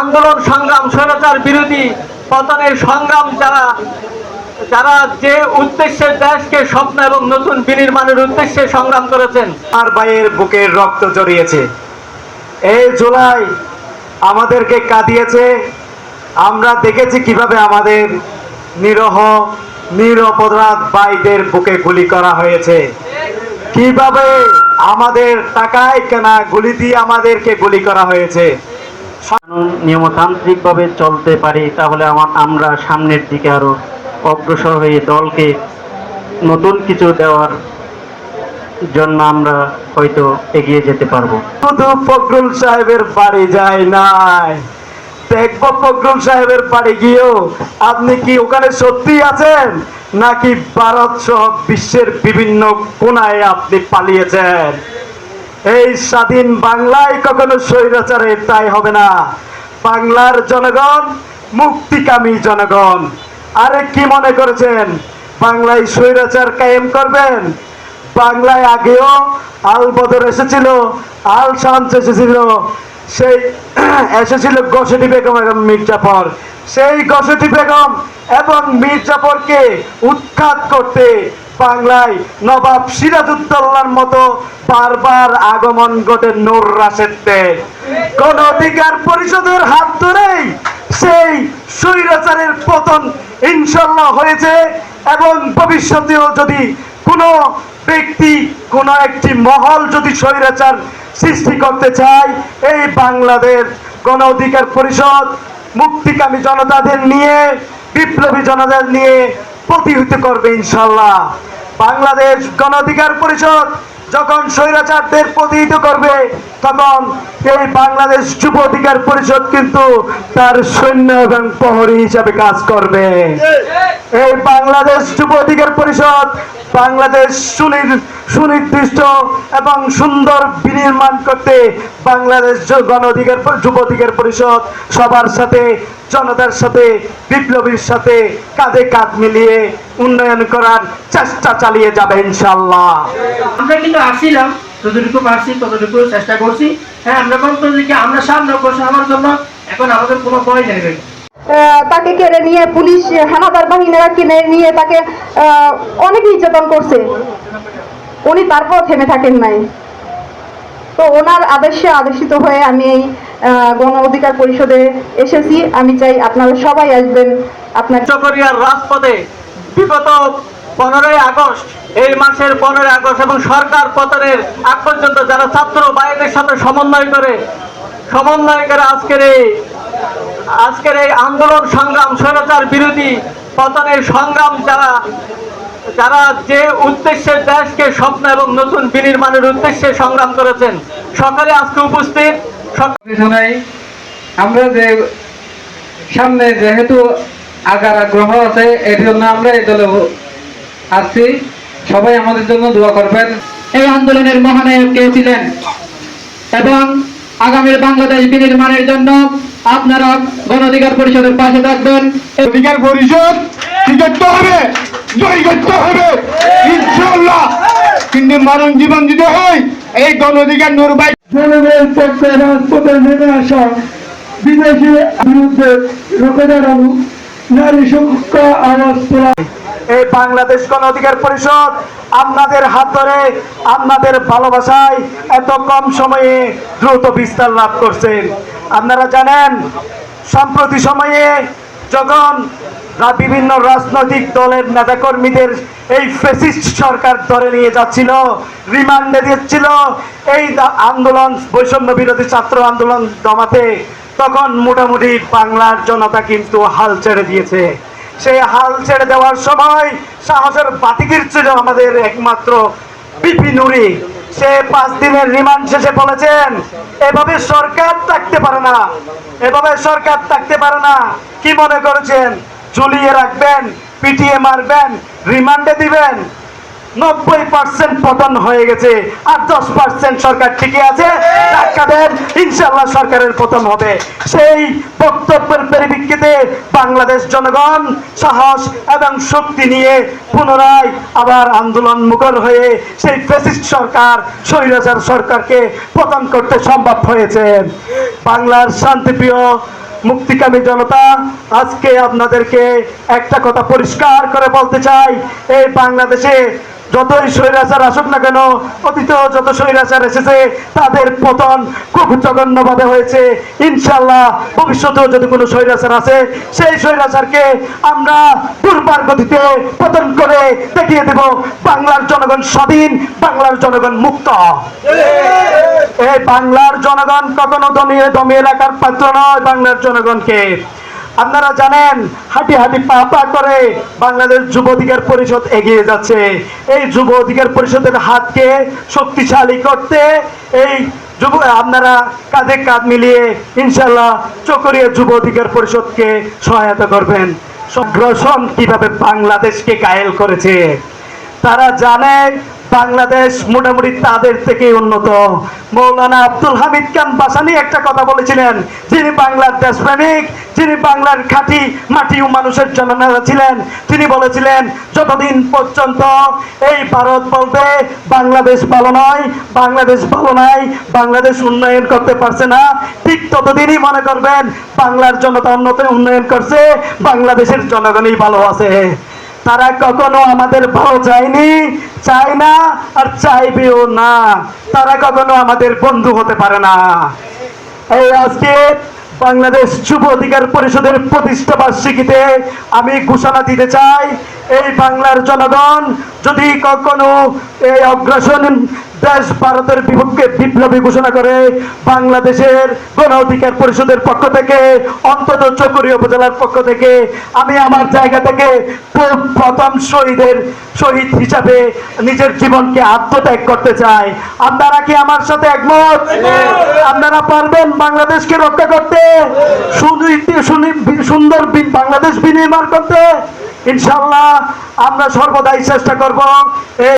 আন্দোলন, সংগ্রাম, স্বৈরাচার বিরোধী পতনের সংগ্রাম যারা যারা যে উদ্দেশ্যে দেশকে স্বপ্ন এবং নতুন বিনির্মাণের উদ্দেশ্যে সংগ্রাম করেছেন আর ভাইয়ের বুকের রক্ত জড়িয়েছে। এই জুলাই আমাদেরকে কাঁদিয়েছে। আমরা দেখেছি কীভাবে আমাদের নিরহ, নিরপরাধ ভাইদের বুকে গুলি করা হয়েছে। কীভাবে আমাদের টাকায় কেনা গুলি দিয়ে আমাদেরকে গুলি করা হয়েছে? নিয়মতান্ত্রিকভাবে চলতে পারি তাহলে আমার আমরা সামনের দিকে আরও অগ্রসর হয়ে দলকে নতুন কিছু দেওয়ার জন্য আমরা হয়তো এগিয়ে যেতে পারব। শুধু ফখরুল সাহেবের বাড়ি যায় নাই। দেখব ফখরুল সাহেবের বাড়ি গিয়েও আপনি কি ওখানে সত্যি আছেন? নাকি ভারত সহ বিশ্বের বিভিন্ন কোনায় আপনি পালিয়েছেন? এই স্বাধীন বাংলায় কখনো স্বৈরাচারে তাই হবে না। বাংলার জনগণ, মুক্তিকামী জনগণ, আরে কি মনে করেছেন? বাংলায় স্বৈরাচার কায়েম করবেন? বাংলায় আগেও আল বদর এসেছিল, আল শামস এসেছিল সেই এসেছিল গসটি বেগম এবং মির্জাফর সেই গসটি বেগম এবং মির্জাফরকে উৎখাত করতে বাংলায় নবাব সিরাজউদ্দৌলার মতো বারবার আগমন ঘটে নূর রাশেদদের কোন অধিকার পরিষদের হাত ধরেই সেই স্বৈরাচারের পতন ইনশাল্লাহ হয়েছে এবং ভবিষ্যতেও যদি কোনো ব্যক্তি, কোনো একটি মহল যদি স্বৈরাচার সৃষ্টি করতে চাই এই বাংলাদেশ গণ অধিকার পরিষদ মুক্তিকামী জনতাদের নিয়ে বিপ্লবী জনতাদের নিয়ে প্রতিহিত করবে ইনশাল্লাহ বাংলাদেশ গণ অধিকার পরিষদ যখন স্বৈরাচারদের প্রতিহিত করবে তখন এই বাংলাদেশ যুব অধিকার পরিষদ কিন্তু তার সৈন্য এবং প্রহরী হিসাবে কাজ করবে। এই বাংলাদেশ যুব অধিকার পরিষদ বাংলাদেশ সুনির- সুনির্দিষ্ট এবং সুন্দর বিনির্মাণ করতে বাংলাদেশ গণ অধিকার প- যুব অধিকার পরিষদ সবার সাথে জনতার সাথে বিপ্লবীর সাথে কাঁধে কাঁধ মিলিয়ে উন্নয়ন করার চেষ্টা চালিয়ে যাবে ইনশাল্লাহ আমরা কিন্তু আসছিলাম যতটুকু পারছি ততটুকু চেষ্টা করছি। হ্যাঁ আমরা বলতে যে আমরা সামনে বসে আমার জন্য এখন আমাদের কোনো ভয় নেই আহ, তাকে কেড়ে নিয়ে পুলিশ হানাদার বাহিনীরা কিনে নিয়ে তাকে আহ, অনেক নির্যাতন করছে। উনি তারপর থেমে থাকেন নাই। তো ওনার আদেশে আদেশিত হয়ে আমি এই গণ অধিকার পরিষদে এসেছি। আমি চাই আপনারা সবাই আসবেন আপনার চকরিয়ার রাজপথে বিগত পনেরোই আগস্ট, এই মাসের পনেরোই আগস্ট এবং সরকার পতনের আগ পর্যন্ত যারা ছাত্র বাইরের সাথে সমন্বয় করে সমন্বয় করে আজকের এই আজকের এই আন্দোলন, সংগ্রাম, স্বৈরাচার বিরোধী পতনের সংগ্রাম যারা যারা যে উদ্দেশ্যে দেশকে স্বপ্ন এবং নতুন বিনির্মাণের উদ্দেশ্যে সংগ্রাম করেছেন সকালে আজকে উপস্থিত। শোনাই আমরা যে সামনে যেহেতু আগার আগ্রহ আছে এর জন্য আমরা এই দলে আসছি। সবাই আমাদের জন্য দোয়া করবেন। এই আন্দোলনের মহানায়ক কে ছিলেন? এবং আগামীর বাংলাদেশ বিনির্মাণের জন্য আপনারা গণ অধিকার পরিষদের পাশে থাকবেন। অধিকার পরিষদ কি হবে। জয় করতে হবে। ইনশাল্লাহ কিন্তু মানব জীবন দিতে হয় এই গণ অধিকার নুরবাই জনগণের পক্ষে রাজপথে নেমে আসা বিদেশি বিরুদ্ধে রুখে দাঁড়ানো নারী আওয়াজ তোলা। এই বাংলাদেশ গণ অধিকার পরিষদ আপনাদের হাত ধরে আপনাদের ভালোবাসায় এত কম সময়ে দ্রুত বিস্তার লাভ করছেন আপনারা জানেন সম্প্রতি সময়ে যখন বিভিন্ন রাজনৈতিক দলের নেতাকর্মীদের এই ফেসিস্ট সরকার ধরে নিয়ে যাচ্ছিল, রিমান্ডে দিচ্ছিল। এই আন্দোলন, বৈষম্য বিরোধী ছাত্র আন্দোলন দমাতে তখন মোটামুটি বাংলার জনতা কিন্তু হাল ছেড়ে দিয়েছে। সেই হাল ছেড়ে দেওয়ার সময় সাহসের বাতিকির ছিল আমাদের একমাত্র বিপি নুরি। সে পাঁচ দিনের রিমান্ড শেষে বলেছেন, এভাবে সরকার থাকতে পারে না। এভাবে সরকার থাকতে পারে না। কি মনে করেছেন? ঝুলিয়ে রাখবেন, পিটিয়ে মারবেন, রিমান্ডে দিবেন। নব্বই পার্সেন্ট পতন হয়ে গেছে আর দশ পার্সেন্ট সরকার ঠিকই আছে। ইনশাল্লাহ সরকারের পতন হবে। সেই বক্তব্যের পরিপ্রেক্ষিতে বাংলাদেশ জনগণ সাহস এবং শক্তি নিয়ে পুনরায় আবার আন্দোলন মুখর হয়ে সেই ফেসিস্ট সরকার, স্বৈরাচার সরকারকে পতন করতে সম্ভব হয়েছে। বাংলার শান্তিপ্রিয় মুক্তিকামী জনতা আজকে আপনাদেরকে একটা কথা পরিষ্কার করে বলতে চাই এই বাংলাদেশে যতই স্বৈরাচার আসুক না কেন যত এসেছে, তাদের পতন খুব জঘন্যভাবে হয়েছে। ইনশাল্লাহ ভবিষ্যতেও যদি কোনো সেই আমরা দুর্বার গতিতে পতন করে দেখিয়ে দেব। বাংলার জনগণ স্বাধীন, বাংলার জনগণ মুক্ত। এই বাংলার জনগণ কখনো দমিয়ে দমিয়ে রাখার পাত্র নয়, বাংলার জনগণকে। আপনারা জানেন, হাঁটি হাঁটি পা পা করে বাংলাদেশ যুব অধিকার পরিষদ এগিয়ে যাচ্ছে। এই যুব অধিকার পরিষদের হাতকে শক্তিশালী করতে এই যুব, আপনারা কাঁধে কাঁধ মিলিয়ে ইনশাল্লাহ চকরিয়া যুব অধিকার পরিষদকে সহায়তা করবেন। গ্রসন কীভাবে বাংলাদেশকে গায়েল করেছে, তারা জানে বাংলাদেশ মোটামুটি তাদের থেকে উন্নত। মৌলানা আব্দুল হামিদ খান বাসানি একটা কথা বলেছিলেন, যিনি বাংলার দেশপ্রেমিক, যিনি বাংলার খাঁটি মাটি মানুষের জননেতা ছিলেন, তিনি বলেছিলেন, যতদিন পর্যন্ত এই ভারত বলবে বাংলাদেশ ভালো নয়, বাংলাদেশ ভালো নাই, বাংলাদেশ উন্নয়ন করতে পারছে না, ঠিক ততদিনই মনে করবেন বাংলার জনতা উন্নত উন্নয়ন করছে, বাংলাদেশের জনগণই ভালো আছে। তারা কখনো আমাদের ভালো চায়নি চাই না আর চাইবেও না। তারা কখনো আমাদের বন্ধু হতে পারে না। এই আজকে বাংলাদেশ যুব অধিকার পরিষদের প্রতিষ্ঠা বার্ষিকীতে আমি ঘোষণা দিতে চাই, এই বাংলার জনগণ যদি কখনো এই অগ্রাসন দেশ ভারতের বিপক্ষে বিপ্লবী ঘোষণা করে বাংলাদেশের গণ অধিকার পরিষদের পক্ষ থেকে, অন্তত চকরি উপজেলার পক্ষ থেকে, আমি আমার জায়গা থেকে প্রথম শহীদের শহীদ হিসাবে নিজের জীবনকে আত্মত্যাগ করতে চাই। আপনারা কি আমার সাথে একমত? আপনারা পারবেন বাংলাদেশকে রক্ষা করতে। সুন্দর বাংলাদেশ বিনির্মাণ করতে। ইনশাল্লাহ আমরা সর্বদাই চেষ্টা করব। এই